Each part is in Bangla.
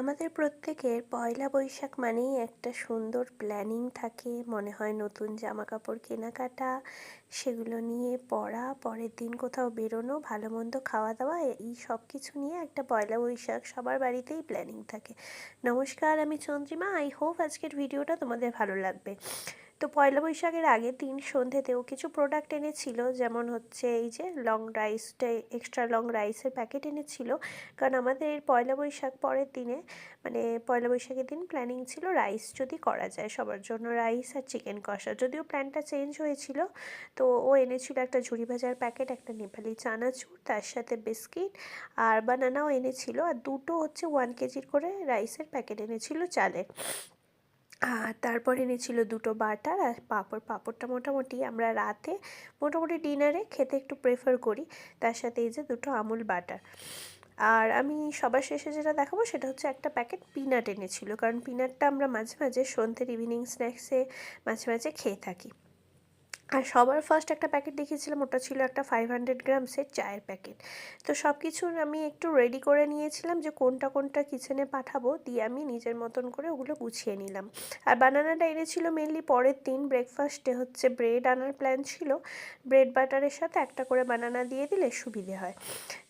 আমাদের প্রত্যেকের পয়লা বৈশাখ মানেই একটা সুন্দর প্ল্যানিং থাকে। মনে হয় নতুন জামা কাপড় কেনাকাটা, সেগুলো নিয়ে পড়া, পরের দিন কোথাও বেরোনো, ভালো মন্দ খাওয়া দাওয়া, এই সব কিছু নিয়ে একটা পয়লা বৈশাখ সবার বাড়িতেই প্ল্যানিং থাকে। নমস্কার, আমি চন্দ্রিমা। আই হোপ আজকের ভিডিওটা তোমাদের ভালো লাগবে। তো পয়লা বৈশাখের আগে তিন সন্ধ্যেতেও কিছু প্রোডাক্ট এনেছিল, যেমন হচ্ছে এই যে লং রাইসটা এক্সট্রা লং রাইসের প্যাকেট এনেছিল। কারণ আমাদের পয়লা বৈশাখ পরের দিনে মানে পয়লা বৈশাখের দিন প্ল্যানিং ছিল রাইস যদি করা যায়, সবার জন্য রাইস আর চিকেন কষা। যদিও প্ল্যানটা চেঞ্জ হয়েছিল, তো ও এনেছিল একটা ঝুড়ি ভাজার প্যাকেট একটা নেপালি চানাচুর, তার সাথে বিস্কিট আর বানানাও এনেছিল। আর দুটো হচ্ছে ওয়ান কেজির করে রাইসের প্যাকেট এনেছিল চালের। তারপর এনেছিল দুটো বাটার আর পাঁপড়। পাঁপড়টা মোটামুটি আমরা রাতে মোটামুটি ডিনারে খেতে একটু প্রেফার করি। তার সাথে এই যে দুটো আমুল বাটার। আর আমি সবার শেষে যেটা দেখাবো সেটা হচ্ছে একটা প্যাকেট পিনাট এনেছিল। কারণ পিনাটটা আমরা মাঝে মাঝে সন্ধ্যের ইভিনিং স্ন্যাক্সে মাঝে মাঝে খেয়ে থাকি। আর সবার ফার্স্ট একটা প্যাকেট দেখিয়েছিলাম, ওটা ছিল একটা ফাইভ হান্ড্রেড গ্রামসের চায়ের প্যাকেট তো সব কিছু আমি একটু রেডি করে নিয়েছিলাম যে কোনটা কোনটা কিচেনে পাঠাবো, দিয়ে আমি নিজের মতন করে ওগুলো গুছিয়ে নিলাম। আর বানানা বানানাটা এনেছিল মেনলি পরের দিন ব্রেকফাস্টে হচ্ছে ব্রেড আনার প্ল্যান ছিল। ব্রেড বাটারের সাথে একটা করে বানানা দিয়ে দিলে সুবিধে হয়।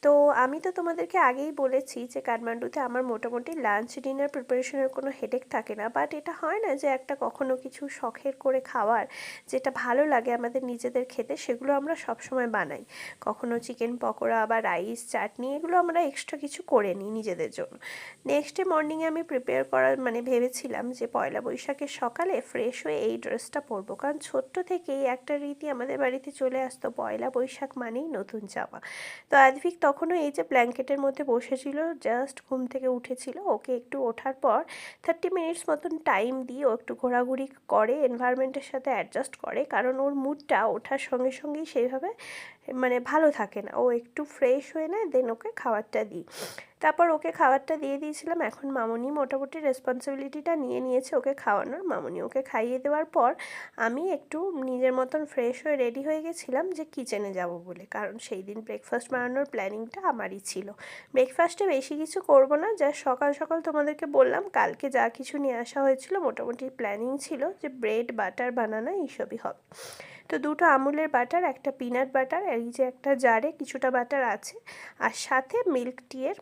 তো আমি তো তোমাদেরকে আগেই বলেছি যে কাঠমান্ডুতে আমার মোটামুটি লাঞ্চ ডিনার প্রিপারেশনের কোনো হেডেক থাকে না বাট এটা হয় না যে একটা কখনো কিছু শখের করে খাওয়ার, যেটা ভালো লাগে আমাদের নিজেদের খেতে সেগুলো আমরা সবসময় বানাই। কখনো চিকেন পকোড়া বা রাইস চাটনি এগুলো আমরা এক্সট্রা কিছু করে নিই নিজেদের জন্য। নেক্সট ডে মর্নিংয়ে আমি প্রিপেয়ার করার মানে ভেবেছিলাম যে পয়লা বৈশাখের সকালে ফ্রেশ হয়ে এই ড্রেসটা পরবো। কারণ ছোট্ট থেকেই একটা রীতি আমাদের বাড়িতে চলে আসতো, পয়লা বৈশাখ মানেই নতুন জামা। তো আদভিক তখনও এই যে ব্ল্যাঙ্কেটের মধ্যে বসেছিল জাস্ট ঘুম থেকে উঠেছিল। ওকে একটু ওঠার পর থার্টি মিনিটস মতন টাইম দিয়ে ও একটু ঘোরাঘুরি করে এনভায়রনমেন্টের সাথে অ্যাডজাস্ট করে। কারণ ওর মুডটা ওঠার সঙ্গে সঙ্গেই সেইভাবে মানে ভালো থাকে না। ও একটু ফ্রেশ হয়ে নেয় দেন ওকে খাবারটা দিই। তারপর ওকে খাবারটা দিয়ে দিয়েছিলাম। এখন মামনি মোটামুটি রেসপন্সিবিলিটিটা নিয়ে নিয়েছে ওকে খাওয়ানোর। মামনি ওকে খাইয়ে দেওয়ার পর আমি একটু নিজের মতন ফ্রেশ হয়ে রেডি হয়ে গেছিলাম যে কিচেনে যাব বলে। কারণ সেই দিন ব্রেকফাস্ট বানানোর প্ল্যানিংটা আমারই ছিল। ব্রেকফাস্টে বেশি কিছু করব না যা সকাল সকাল তোমাদেরকে বললাম, কালকে যা কিছু নিয়ে আসা হয়েছিল মোটামুটি প্ল্যানিং ছিল যে ব্রেড বাটার বানানো এইসবই হবে। তো দুটো আমুলের বাটার একটা পিনাট বাটার এই যে একটা জারে কিছুটা বাটার আছে। আর সাথে মিল্ক টিয়ের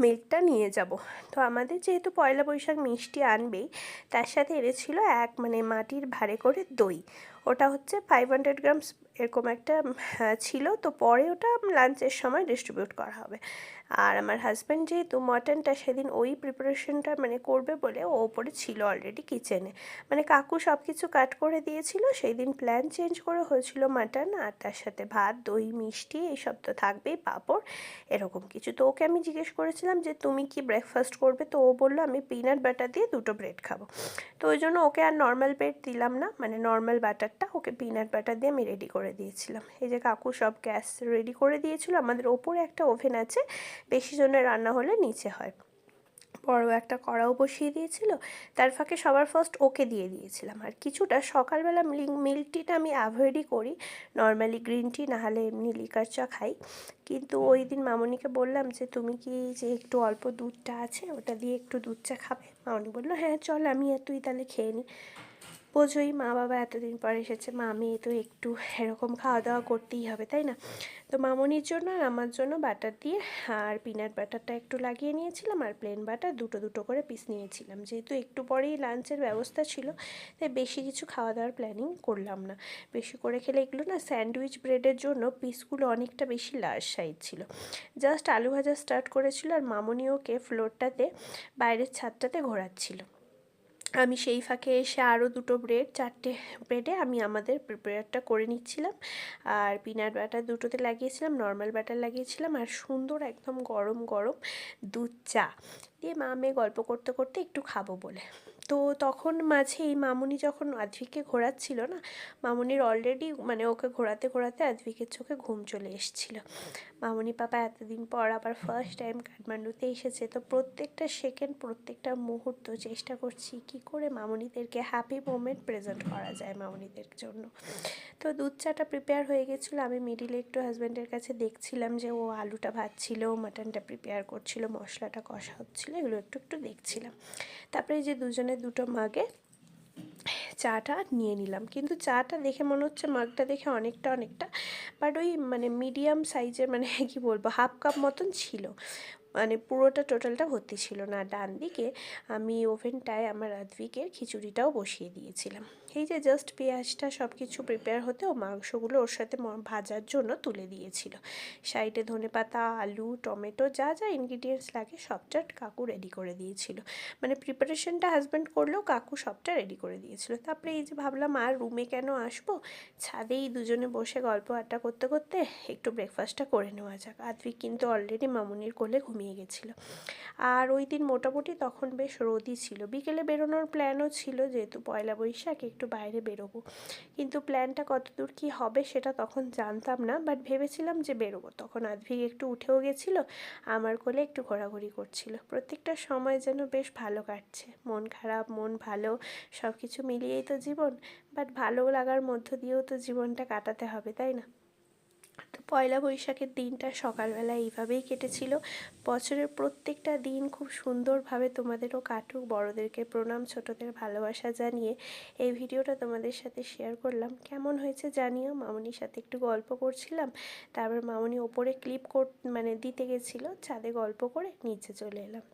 মিল্কটা নিয়ে যাব। তো আমাদের যেহেতু পয়লা বৈশাখ মিষ্টি আনবেই, তার সাথে এনেছিল এক মানে মাটির ভারে করে দই। ওটা হচ্ছে ফাইভ হান্ড্রেড গ্রামস এরকম একটা ছিল। তো পরে ওটা লাঞ্চের সময় ডিস্ট্রিবিউট করা হবে। আর আমার হাজব্যান্ড যেহেতু মটনটা সেদিন ওই প্রিপারেশনটা মানে করবে বলে ও ওপরে ছিল অলরেডি কিচেনে মানে কাকু সব কিছু কাট করে দিয়েছিল। সেই দিন প্ল্যান চেঞ্জ করে হয়েছিল মাটন আর তার সাথে ভাত, দই, মিষ্টি এইসব তো থাকবেই, পাঁপড়, এরকম কিছু। তো ওকে আমি জিজ্ঞেস করেছিলাম যে, তুমি কি ব্রেকফাস্ট করবে? তো ও বলল, আমি পিনাট বাটার দিয়ে দুটো ব্রেড খাব। তো ওই জন্য ওকে আর নর্মাল ব্রেড দিলাম না। মানে নর্মাল বাটারটা ওকে পিনাট বাটার দিয়ে আমি রেডি করে দিয়েছিলাম। এই যে কাকু সব গ্যাস রেডি করে দিয়েছিল আমাদের ওপরে একটা ওভেন আছে বেশি জনের রান্না হলে নিচে হয়। বড় একটা কড়াও বসিয়ে দিয়েছিল তার ফাঁকে সবার ফার্স্ট ওকে দিয়ে দিয়েছিলাম। আর কিছুটা সকালবেলা মিল্ক টিটা আমি অ্যাভয়েডই করি নর্মালি গ্রিন টি নাহলে এমনি লিকার চা খাই। কিন্তু ওই দিন মামনিকে বললাম যে তুমি কি যে একটু অল্প দুধটা আছে ওটা দিয়ে একটু দুধ চা খাবে? মামনি বলল হ্যাঁ চল আমি আর তুই তাহলে খেয়ে নিই বোঝোই মা বাবা এতদিন পর এসেছে। মা তো একটু এরকম খাওয়া দাওয়া করতেই হবে, তাই না? তো মামনির জন্য আর আমার জন্য বাটার দিয়ে আর পিনাট বাটারটা একটু লাগিয়ে নিয়েছিলাম আর প্লেন বাটার দুটো দুটো করে পিস নিয়েছিলাম। যেহেতু একটু পরেই লাঞ্চের ব্যবস্থা ছিল, তাই বেশি কিছু খাওয়া দাওয়ার প্ল্যানিং করলাম না। বেশি করে খেলে এগুলো না স্যান্ডউইচ ব্রেডের জন্য পিসগুলো অনেকটা বেশি লার্জ সাইজ ছিল। জাস্ট আলু ভাজা স্টার্ট করেছিল আর মামনি ওকে ফ্লোরটাতে বাইরের ছাদটাতে ঘোরাচ্ছিল। আমি সেই ফাঁকে এসে আরও দুটো ব্রেড, চারটে ব্রেডে আমি আমাদের প্রিপেয়ারটা করে নিচ্ছিলাম। আর পিনাট বাটার দুটোতে লাগিয়েছিলাম, নর্মাল বাটার লাগিয়েছিলাম আর সুন্দর একদম গরম গরম দুধ চা। দিয়ে মা মেয়ে গল্প করতে করতে একটু খাব বলে। তো তখন মাঝেই মামুনি যখন আদ্ভিককে ঘোরাচ্ছিল না, মামুনির অলরেডি মানে ওকে ঘোরাতে ঘোরাতে আদ্ভিকের চোখে ঘুম চলে এসেছিল। মামুনি, পাপা, এতদিন পর আবার ফার্স্ট টাইম কাঠমান্ডুতে এসেছে, তো প্রত্যেকটা সেকেন্ড প্রত্যেকটা মুহূর্ত চেষ্টা করছি, কি করে মামুনিদেরকে হ্যাপি মোমেন্ট প্রেজেন্ট করা যায় মামুনিদের জন্য? তো দুধ চাটা প্রিপেয়ার হয়ে গেছিল, আমি মিডিলে একটু হাজব্যান্ডের কাছে দেখছিলাম যে ও আলুটা ভাজছিল মাটনটা প্রিপেয়ার করছিল, মশলাটা কষা হচ্ছিল, এগুলো একটু একটু দেখছিলাম। তারপরে যে যে দুজনের দুটো মাগে চাটা নিয়ে নিলাম। কিন্তু চাটা দেখে মনে হচ্ছে মাগটা দেখে অনেকটা অনেকটা বাট ওই মানে মিডিয়াম সাইজের মানে কি বলব হাফ কাপ মতন ছিল। মানে পুরোটা টোটালটা ভর্তি ছিল না। ডান দিকে আমি ওভেনটায় আমার আদভিকের খিচুড়িটাও বসিয়ে দিয়েছিলাম। এই যে জাস্ট পেঁয়াজটা সব কিছু প্রিপেয়ার হতে ও মাংসগুলো ওর সাথে ভাজার জন্য তুলে দিয়েছিল। সাইডে ধনে পাতা আলু, টমেটো যা যা ইনগ্রিডিয়েন্টস লাগে সবটা কাকু রেডি করে দিয়েছিল। মানে প্রিপারেশনটা হাজব্যান্ড করলেও কাকু সবটা রেডি করে দিয়েছিল। তারপরে এই যে ভাবলাম আর রুমে কেন আসব? ছাদেই দুজনে বসে গল্প আড্ডা করতে করতে একটু ব্রেকফাস্টটা করে নেওয়া যাক। আদভিক কিন্তু অলরেডি মামুনির কোলে ঘুমিয়ে গেছিল। আর ওই দিন মোটামুটি তখন বেশ রোদই ছিল। বিকেলে বেরোনোর প্ল্যানও ছিল যেহেতু পয়লা বৈশাখ, একটু একটু বাইরে বেরোবো। কিন্তু প্ল্যানটা কতদূর কি হবে সেটা তখন জানতাম না বাট ভেবেছিলাম যে বেরোবো। তখন আধভিক একটু উঠেও গেছিল, আমার কোলে একটু ঘোরাঘুরি করছিল। প্রত্যেকটা সময় যেন বেশ ভালো কাটছে। মন খারাপ, মন ভালো সব কিছু মিলিয়েই তো জীবন বাট ভালো লাগার মধ্য দিয়েও তো জীবনটা কাটাতে হবে, তাই না? পয়লা বৈশাখের দিনটা সকালবেলা এইভাবেই কেটেছিল। বছরের প্রত্যেকটা দিন খুব সুন্দরভাবে তোমাদেরও কাটুক। বড়দেরকে প্রণাম, ছোটদের ভালোবাসা জানিয়ে এই ভিডিওটা তোমাদের সাথে শেয়ার করলাম। কেমন হয়েছে জানিও? মামনির সাথে একটু গল্প করছিলাম। তারপর মামনি ওপরে ক্লিপ কর মানে দিতে গেছিল। ছাদে গল্প করে নিচে চলে এলাম।